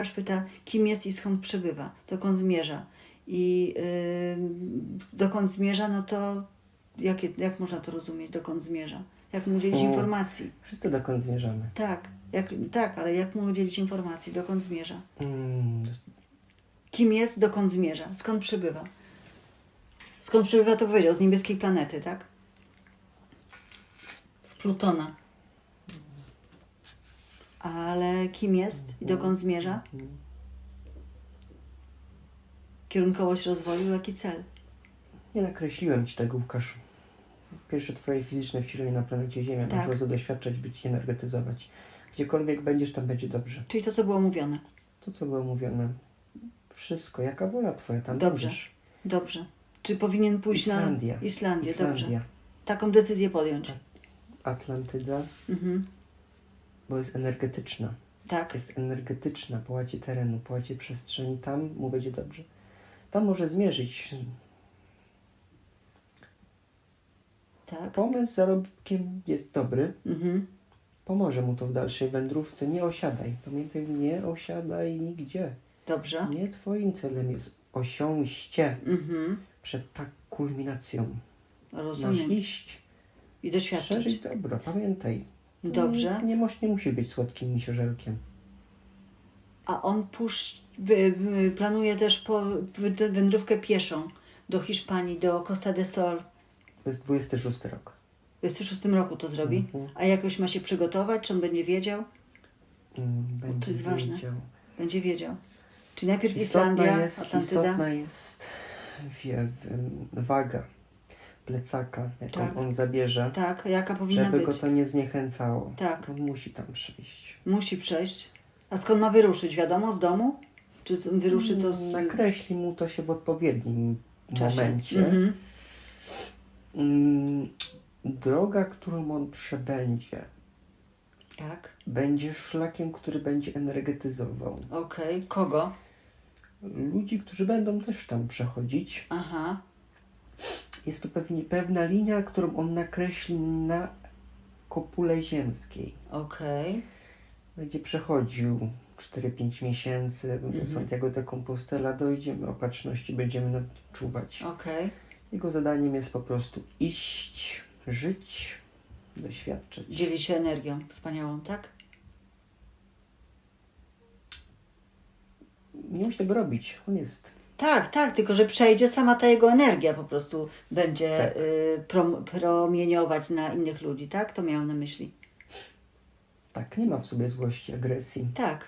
Łukasz pyta, kim jest i skąd przybywa, dokąd zmierza. I yy, dokąd zmierza, no to jakie, jak można to rozumieć, dokąd zmierza? Jak mu udzielić informacji? Wszyscy dokąd zmierzamy. Tak, jak, tak, ale jak mu udzielić informacji, dokąd zmierza? Mm, Kim jest, dokąd zmierza, skąd przybywa? Skąd przybywa, to powiedział, z niebieskiej planety, tak? Z Plutona. Ale kim jest i dokąd zmierza? Kierunkowość rozwoju, jaki cel? Nie nakreśliłem ci tego, Łukasz. Pierwsze twoje fizyczne wcielenie na planecie Ziemia. Tak. Masz doświadczać, być, energetyzować. Gdziekolwiek będziesz, tam będzie dobrze. Czyli to, co było mówione. To, co było mówione. Wszystko. Jaka wola twoja, tam Dobrze. będziesz. Dobrze. Czy powinien pójść Islandia. na Islandię? Dobrze. Islandia, Taką decyzję podjąć. Atlantyda, Mhm. Bo jest energetyczna. Tak. Jest energetyczna po łacie terenu, po łacie przestrzeni. Tam mu będzie dobrze. Tam może zmierzyć. Tak. Pomysł z zarobkiem jest dobry. Mhm. Pomoże mu to w dalszej wędrówce. Nie osiadaj. Pamiętaj, nie osiadaj nigdzie. Dobrze. Nie twoim celem jest osiąście Mhm. przed tak kulminacją. Masz Rozumiem. iść, I doświadczyć. szerzyć dobro. Pamiętaj. Dobrze. Nie, nie, musi być słodkim misiożelkiem. A on pusz... planuje też po wędrówkę pieszą do Hiszpanii, do Costa de Sol. To jest 26 rok. W 26 roku to zrobi. Mhm. A jakoś ma się przygotować? Czy on będzie wiedział? Mm, Będzie jest ważne. wiedział. Będzie wiedział. Czyli najpierw Istotna Islandia, jest, Atlantyda. istotna jest wie, waga plecaka, jaką Tak. on zabierze, Tak, jaka powinna żeby być? go to nie zniechęcało. Tak. On musi tam przyjść. Musi przejść. A skąd ma wyruszyć? Wiadomo, z domu? Czy z, wyruszy to z Nakreśli mu to się w odpowiednim czasie? momencie. Mhm. Mm, Droga, którą on przebędzie, Tak, będzie szlakiem, który będzie energetyzował. okej. Kogo? Ludzi, którzy będą też tam przechodzić. Aha, Jest to pewnie pewna linia, którą on nakreśli na kopule ziemskiej. okej. Będzie przechodził 4-5 miesięcy do Mhm. Santiago de Compostela, dojdziemy opatrzności, będziemy nad czuwać. Okej. Jego zadaniem jest po prostu iść, żyć, doświadczać. Dzieli się energią wspaniałą, tak? Nie musi tego robić. On jest. Tak, tak, tylko że przejdzie sama ta jego energia po prostu będzie Tak. y, prom, promieniować na innych ludzi, tak? To miałam na myśli. Tak, nie ma w sobie złości, agresji. Tak,